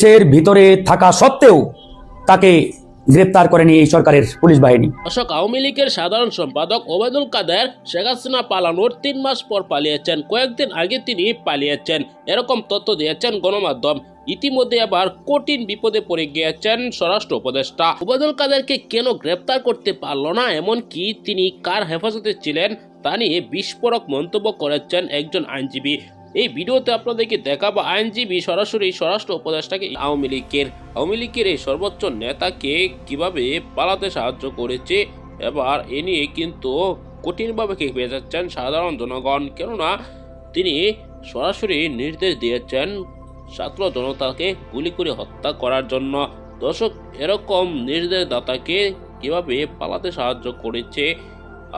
দেশের ভিতরে থাকা সত্ত্বেও তাকে গ্রেপ্তার করেনি এই সরকারের পুলিশ বাহিনী। অশোক আওয়ামী লীগের সাধারণ সম্পাদক ওবায়দুল কাদের শেখ হাসিনা পালানোর তিন মাস পর পালিয়েছেন। কয়েকদিন আগে তিনি পালিয়েছেন। এরকম তথ্য দিয়েছেন গণমাধ্যম। ইতিমধ্যে আবার কঠিন বিপদে পড়ে গিয়েছেন স্বরাষ্ট্র উপদেষ্টা। ওবায়দুল কাদেরকে কেন গ্রেপ্তার করতে পারল না? এমনকি তিনি কার হেফাজতে ছিলেন? তা নিয়ে বিস্ফোরক মন্তব্য করেছেন একজন আইনজীবী। এই ভিডিওতে আপনাদেরকে দেখাবো আইনজীবী সরাসরি স্বরাষ্ট্র উপদেষ্টাকে আওয়ামী লীগের আওয়ামী লীগের এই সর্বোচ্চ নেতাকে কীভাবে পালাতে সাহায্য করেছে, এবার এ নিয়ে কিন্তু কঠিনভাবে খেপে যাচ্ছেন সাধারণ জনগণ। কেননা তিনি সরাসরি নির্দেশ দিয়েছেন ছাত্র জনতাকে গুলি করে হত্যা করার জন্য। দর্শক, এরকম নির্দেশদাতাকে কীভাবে পালাতে সাহায্য করেছে,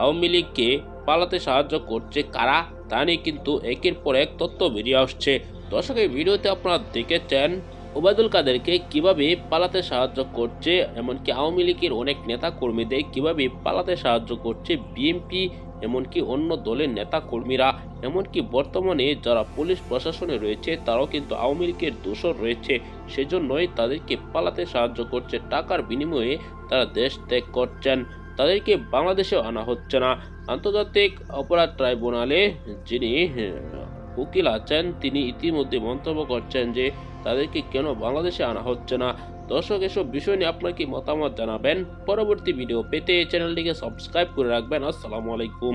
আওয়ামী লীগকে পালাতে সাহায্য করছে কারা? তা নিয়ে কিন্তু একের পর এক তথ্য বেরিয়ে আসছে। দর্শক, এই ভিডিওতে আপনারা দেখেছেন ওবায়দুল কাদেরকে কীভাবে পালাতে সাহায্য করছে, এমনকি আওয়ামী লীগের অনেক নেতা কর্মীদের কীভাবে পালাতে সাহায্য করছে বিএনপি, এমনকি অন্য দলের নেতা কর্মীরা এমনকি বর্তমানে যারা পুলিশ প্রশাসনে রয়েছে, তারাও কিন্তু আওয়ামী লীগের দোষর রয়েছে। সেজন্যই তাদেরকে পালাতে সাহায্য করছে, টাকার বিনিময়ে তারা দেশ ত্যাগ করছেন। তাদেরকে বাংলাদেশে আনা হচ্ছে না। আন্তর্জাতিক অপরাধ ট্রাইব্যুনালে যিনি উকিল আছেন, তিনি ইতিমধ্যে মন্তব্য করছেন যে তাদেরকে কেন বাংলাদেশে আনা হচ্ছে না। দর্শক, এসব বিষয় নিয়ে আপনার কি মতামত জানাবেন? পরবর্তী ভিডিও পেতে চ্যানেলটিকে সাবস্ক্রাইব করে রাখবেন। আসসালামু আলাইকুম।